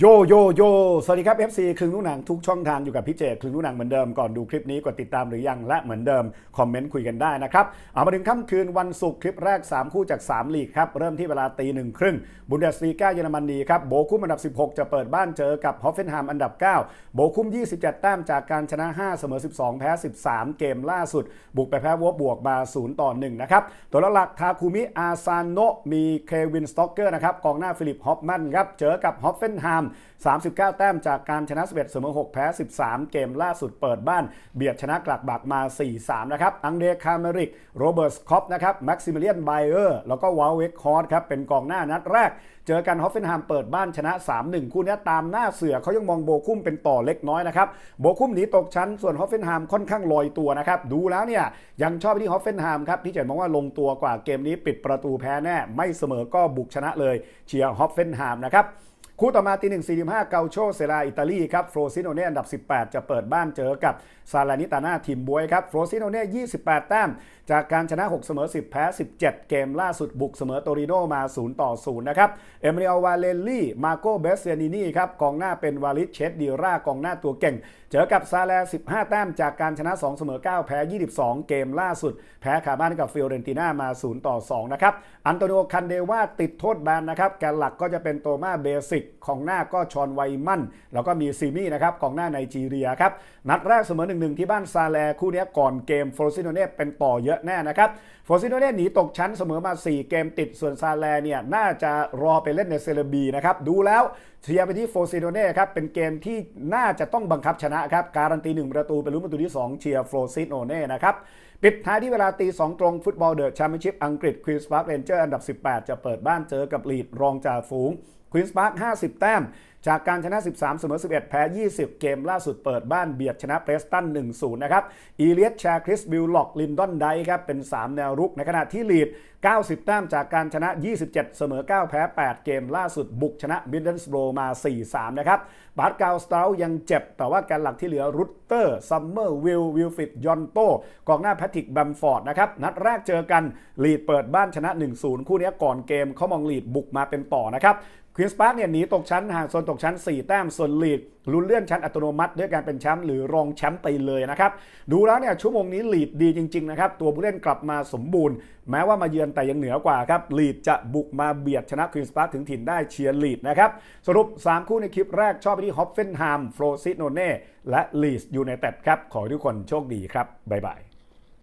โยโยโยสวัสดีครับ FC ครึ่งลูกหนังทุกช่องทางอยู่กับพี่เจครึ่งลูกหนังเหมือนเดิมก่อนดูคลิปนี้กดติดตามหรือยังและเหมือนเดิม คอมเมนต์คุยกันได้นะครับ เอามาถึงค่ำคืนวันศุกร์คลิปแรก 3 คู่จาก 3 ลีกครับ เริ่มที่เวลาตีหนึ่งครึ่งบุนเดสลีกาเยอรมนีครับ โบคุมอันดับ 16 จะเปิดบ้านเจอกับฮอฟเฟนไฮม์อันดับ 9 โบคุม 27 แต้มจากการชนะ 5 เสมอ 12 แพ้ 13 เกมล่าสุด บุกไปแพ้วบบวกมา0ต่อ1นะครับตัวหลักทาคุมิอาซานโนมีเควินสต็อกเกอร์นะครับกองหน้าฟิลิปฮอฟมันครับเจอกับฮอฟเฟนไฮม39 แต้มจากการชนะ11เสมอ6แพ้ 13 เกมล่าสุดเปิดบ้าน เบียดชนะกลักบักมา 4-3 นะครับ อังเดรคาเมริก โรเบิร์ตคอปนะครับ แม็กซิมิเลียนไบเออร์ แล้วก็วาลเวกคอร์ดครับ เป็นกองหน้านัดแรก เจอกันฮอฟเฟนไฮม์เปิดบ้านชนะ 3-1 คู่นี้ตามหน้าเสือเขายังมองโบคุ้มเป็นต่อเล็กน้อยนะครับ โบคุ้มหนีตกชั้น ส่วนฮอฟเฟนไฮม์ค่อนข้างลอยตัวนะครับ ดูแล้วเนี่ยยังชอบที่ฮอฟเฟนไฮม์ครับ พี่เจมองว่าลงตัวกว่าเกมนี้ปิดประตูแพ้แน่ ไม่เสมอก็บุกชนะเลย เชียร์ฮอฟเฟนไฮม์นะครับ คู่ต่อมาตีหนึ่งสี่ห้าเกาโชเซราอิตาลีครับโฟรซิโนเน่อันดับ 18 จะเปิดบ้านเจอกับซาลานิตาน่าทีมบวยครับโฟรซิโนเน่ 28 แต้ม จากการชนะ 6 เสมอ 10 แพ้ 17 เกมล่าสุดบุกเสมอโตริโนมา 0 ต่อ 0 นะครับ เอมิเอลวาเลลลี่ มาโกเบสเซนินีครับกองหน้าเป็นวาลิสเชดดีรากองหน้าตัวเก่ง เจอกับซาแล 15 แต้ม จากการชนะ 2 เสมอ 9 แพ้ 22 เกมล่าสุด แพ้คาบ้านกับฟิโอเรนติน่ามา 0 ต่อ 2 นะครับ อันโตนิโอ คันเดว่าติดโทษแบนนะครับ แกนหลักก็จะเป็นโตมาเบสิกของหน้าก็ชอนไวมั่น แล้วก็มีซีมี่นะครับของหน้าไนจีเรียครับ นัดแรกเสมอ1-1ที่บ้านซาแลคู่นี้ก่อนเกมโฟรซิโนเน่เป็นต่อเยอะแน่นะครับโฟรซิโนเน่หนีตกชั้นเสมอมา 4 เกมติดส่วนซาแลเนี่ยน่าจะรอไปเล่นในเซเลบีนะครับดูแล้วเชียร์ไปที่โฟรซิโนเน่ครับเป็นเกมที่น่าจะต้องบังคับชนะครับการันตี1ประตูเป็นลุ้นประตูที่ 2 เชียร์โฟรซิโนเน่นะครับปิดท้ายที่เวลาตี2ตรงฟุตบอลเดอะแชมเปี้ยนชิพอังกฤษควีนส์พาร์คเรนเจอร์อันดับ 18 จะเปิดบ้านเจอกับลีดรองจ่าฝูงควีนส์พาร์ค50 แต้ม จากการชนะ 13 เสมอ 11 แพ้ 20 เกมล่าสุดเปิดบ้านเบียดชนะเพรสตัน 1-0 นะครับ อีเลียสชาคริสบิลล็อก ลินดอนไดครับ เป็น 3 แนวรุก ในขณะที่ลีด 90 แต้ม จากการชนะ 27 เสมอ 9 แพ้ 8 เกมล่าสุดบุกชนะมิดเดิลสโบรมา 4-3 นะครับ บาร์ดกาวสตาลยังเจ็บ แต่ว่าแกนหลักที่เหลือรุตเตอร์ ซัมเมอร์วิล วิลฟิดยอนโต กองหน้าแพทริกแบมฟอร์ดนะครับนัดแรกเจอกันลีดเปิดบ้านชนะ 1-0 คู่นี้ก่อนเกมเขามองลีดบุกมาเป็นต่อนะครับควีนส์พาร์คเนี่ยหนีตกชั้นห่างโซนตกชั้น 4 แต้มส่วนลีดลุ้นเลื่อนชั้นอัตโนมัติ ด้วยการเป็นแชมป์หรือรองแชมป์ไปเลยนะครับ ดูแล้วเนี่ยชั่วโมงนี้ลีดดีจริง ๆ นะครับ ตัวผู้เล่นกลับมาสมบูรณ์ แม้ว่ามาเยือนแต่ยังเหนือกว่าครับลีดจะบุกมาเบียดชนะควีนส์พาร์คถึงถิ่นได้เชียร์ลีดนะครับ สรุป 3 คู่ในคลิปแรกชอบไปที่ฮอปเฟนไฮม์โฟรซิโนเน่และลีสยูไนเต็ดครับขอให้ทุกคนโชคดีครับบ๊ายบาย